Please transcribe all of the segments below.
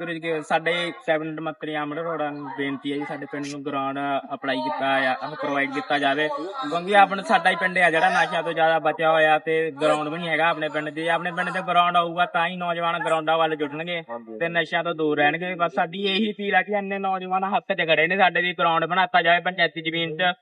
ਫਿਰ ਕਿ ਸਾਡੇ ਸੈਵਨ ਮੱਤਰੀ ਆਮੜ ਰੋਡਾਂ ਨੂੰ ਬੇਨਤੀ ਹੈ ਜੀ ਸਾਡੇ ਪਿੰਡ ਨੂੰ ਗਰਾਊਂਡ ਅਪਲਾਈ ਕੀਤਾ ਆ ਪ੍ਰੋਵਾਈਡ ਕੀਤਾ ਜਾਵੇ। ਕਿਉਂਕਿ ਆਪਣਾ ਸਾਡਾ ਹੀ ਪਿੰਡ ਆ ਜਿਹੜਾ ਨਸ਼ਿਆਂ ਤੋਂ ਜ਼ਿਆਦਾ ਬਚਿਆ ਹੋਇਆ ਤੇ ਗਰਾਊਂਡ ਵੀ ਨਹੀਂ ਹੈਗਾ ਆਪਣੇ ਪਿੰਡ ਜੇ ਆਪਣੇ ਪਿੰਡ 'ਚ ਗਰਾਊਂਡ ਆਊਗਾ ਤਾਂ ਹੀ ਨੌਜਵਾਨ ਗਰਾਊਂਡਾਂ ਵੱਲ ਜੁੜਨਗੇ ਤੇ ਨਸ਼ਿਆਂ ਤੋਂ ਦੂਰ ਰਹਿਣਗੇ। ਬਸ ਸਾਡੀ ਇਹੀ ਅਪੀਲ ਆ ਕਿ ਇੰਨੇ ਨੌਜਵਾਨ ਹੱਥ 'ਚ ਖੜੇ ਨੇ ਸਾਡੇ ਦੀ ਗਰਾਊਂਡ ਬਣਾਤਾ ਜਾਵੇ ਪੰਚਾਇਤੀ ਜ਼ਮੀਨ 'ਚ।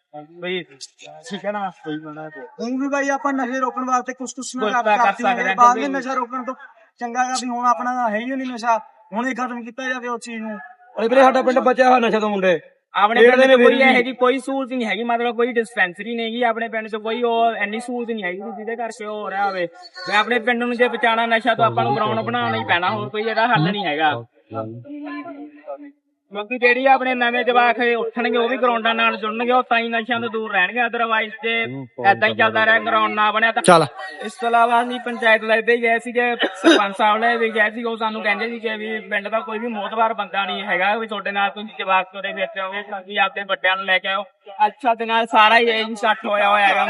ਵੀ ਠੀਕ ਹੈ ਨਾ? ਕੋਈ ਬਣਾ ਦੇ ਹੁਣ ਵੀ ਬਾਈ ਆਪਾਂ ਨਸ਼ੇ ਰੋਕਣ ਵਾਸਤੇ ਕੁਛ ਕੁਛ ਨਾ ਕਰ ਤਾਂ ਸਕਦੇ ਬਾਅਦ ਵਿੱਚ ਨਸ਼ਾ ਰੋਕਣ ਤੋਂ ਚੰਗਾ ਗਾ ਵੀ ਹੁਣ ਆਪਣਾ ਹੈ ਹੀ ਨਹੀਂ ਨਸ਼ਾ। ਹੁਣ ਹੀ ਖਤਮ ਕੀਤਾ ਜਾਵੇ ਉਸ ਚੀਜ਼ ਨੂੰ। ਅਰੇ ਵੀਰੇ ਸਾਡਾ ਪਿੰਡ ਬਚਿਆ ਹੋਇਆ ਨਸ਼ਾ ਤੋਂ ਮੁੰਡੇ। ਆਪਣੇ ਪਿੰਡ ਨੇ ਕੋਈ। ਇਹੋ ਜਿਹੀ ਕੋਈ ਸਹੂਲਤ ਨਹੀਂ ਹੈਗੀ ਮਤਲਬ ਕੋਈ ਡਿਸਪੈਂਸਰੀ ਨਹੀਂ ਹੈਗੀ ਆਪਣੇ ਪਿੰਡ 'ਚ ਕੋਈ ਉਹ ਇੰਨੀ ਸਹੂਲਤ ਨਹੀਂ ਹੈਗੀ ਜਿਹਦੇ ਕਰਕੇ ਹੋ ਰਿਹਾ ਹੋਵੇ। ਮੈਂ ਆਪਣੇ ਪਿੰਡ ਨੂੰ ਜੇ ਬਚਾਉਣਾ ਨਸ਼ਾ ਤੋਂ ਆਪਾਂ ਨੂੰ ਗਰਾਊਂਡ ਬਣਾਉਣਾ ਹੀ ਪੈਣਾ ਹੋਰ ਕੋਈ ਇਹਦਾ ਹੱਲ ਨਹੀਂ ਹੈਗਾ। ਕਿਉਂਕਿ ਜਿਹੜੀ ਆਪਣੇ ਨਵੇਂ ਜਵਾਕ ਉੱਠਣਗੇ ਉਹ ਵੀ ਗਰਾਊਂਡਾਂ ਨਾਲ ਜੁੜਨਗੇ ਉਹ ਤਾਂ ਹੀ ਨਸ਼ਿਆਂ ਤੋਂ ਦੂਰ ਰਹਿਣਗੇ ਅਦਰਵਾਈਜ਼ ਜੇ ਐਦਾਂ ਹੀ ਚੱਲਦਾ ਰਿਹਾ ਗਰਾਊਂਡ ਨਾ ਬਣਿਆ ਤਾਂ ਚੱਲ। ਇਸ ਤੋਂ ਇਲਾਵਾ ਅਸੀਂ ਪੰਚਾਇਤ ਲੈਦੇ ਗਏ ਸੀਗੇ ਸਰਪੰਚ ਸਾਹਿਬ ਨੇ ਵੀ ਗਏ ਸੀ ਉਹ ਸਾਨੂੰ ਕਹਿੰਦੇ ਸੀ ਕਿ ਵੀ ਪਿੰਡ ਦਾ ਕੋਈ ਵੀ ਮੋਤਬਾਰ ਬੰਦਾ ਨਹੀਂ ਹੈਗਾ ਵੀ ਤੁਹਾਡੇ ਨਾਲ ਤੁਸੀਂ ਜਵਾਕ ਤੋਰੇ ਵਿੱਚ ਆਓਗੇ ਤੁਸੀਂ ਆਪਦੇ ਵੱਡਿਆਂ ਨੂੰ ਲੈ ਕੇ ਆਓ। ਅੱਛਾ ਤੇ ਨਾਲ ਸਾਰਾ ਹੀ ਇਹ ਇਕੱਠ ਹੋਇਆ ਹੋਇਆ ਹੈਗਾ।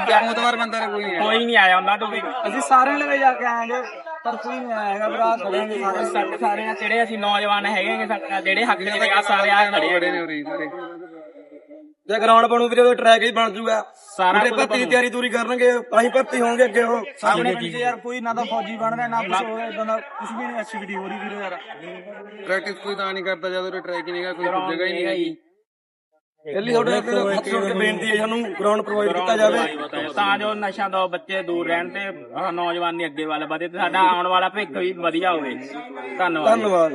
ਕੋਈ ਨਹੀਂ ਕੋਈ ਨਹੀਂ ਆਇਆ ਉਹਨਾਂ ਤੋਂ ਵੀ। ਅਸੀਂ ਸਾਰਿਆਂ ਨੇ ਜਾ ਕੇ ਆਏਗੇ ਪਰ ਕੋਈ ਨਹੀਂ ਆਏਗਾ ਭਰਾ ਖੜੇਗੇ ਸਾਰੇ। ਸਾਡੇ ਸਾਰੇ ਜਿਹੜੇ ਅਸੀਂ ਨੌਜਵਾਨ ਹੈਗੇ ਸਾਡੇ ਨਾਲ ਜਿਹੜੇ ਹੱਕ ਦੇ ਨੇ ਸਾਰੇ ਆ ਖੜੇ ਨੇ। ਜੇ ਗਰਾਊਂਡ ਬਣੂ ਵੀਰੇ ਉਹ ਟਰੈਕ ਹੀ ਬਣ ਜੂਗਾ। ਸਾਰਾ ਸਾਰੇ ਕੁਝ ਭਰਤੀ ਦੀ ਤਿਆਰੀ ਤੂਰੀ ਕਰਨਗੇ ਹੀ ਭਰਤੀ ਹੋਣਗੇ ਅੱਗੇ ਉਹ। ਪਿੰਡ 'ਚ ਯਾਰ ਕੋਈ ਨਾ ਤਾਂ ਫੌਜੀ ਬਣ ਰਿਹਾ ਨਾ ਕੁਛ ਹੋਰ ਇਦਾਂ ਦਾ ਕੁਝ ਵੀ ਨਹੀਂ ਐਕਟੀਵਿਟੀ ਹੋ ਰਹੀ ਵੀਰੇ ਯਾਰ। ਪ੍ਰੈਕਟਿਸ ਕੋਈ ਤਾਂ ਨਹੀਂ ਕਰਦਾ ਜਦੋਂ ਟਰੈਕ ਹੀ ਨਹੀਂਗਾ ਕੋਈ ਜਗ੍ਹਾ ਹੀ ਨਹੀਂ ਹੈਗੀ। ਪਹਿਲੀ ਤੁਹਾਡੇ ਅੱਗੇ ਹੱਥ ਜੋੜ ਕੇ ਬੇਨਤੀ ਹੈ ਸਾਨੂੰ ਗਰਾਊਂਡ ਪ੍ਰੋਵਾਈਡ ਕੀਤਾ ਜਾਵੇ। ਤਾਂ ਜੋ ਨਸ਼ਿਆਂ ਤੋਂ ਬੱਚੇ ਦੂਰ ਰਹਿਣ ਤੇ ਆਹ ਨੌਜਵਾਨੀ ਅੱਗੇ ਵੱਲ ਵਧੇ ਤੇ ਸਾਡਾ ਆਉਣ ਵਾਲਾ ਭਵਿੱਖ ਵੀ ਵਧੀਆ ਹੋਵੇ। ਧੰਨਵਾਦ। ਧੰਨਵਾਦ।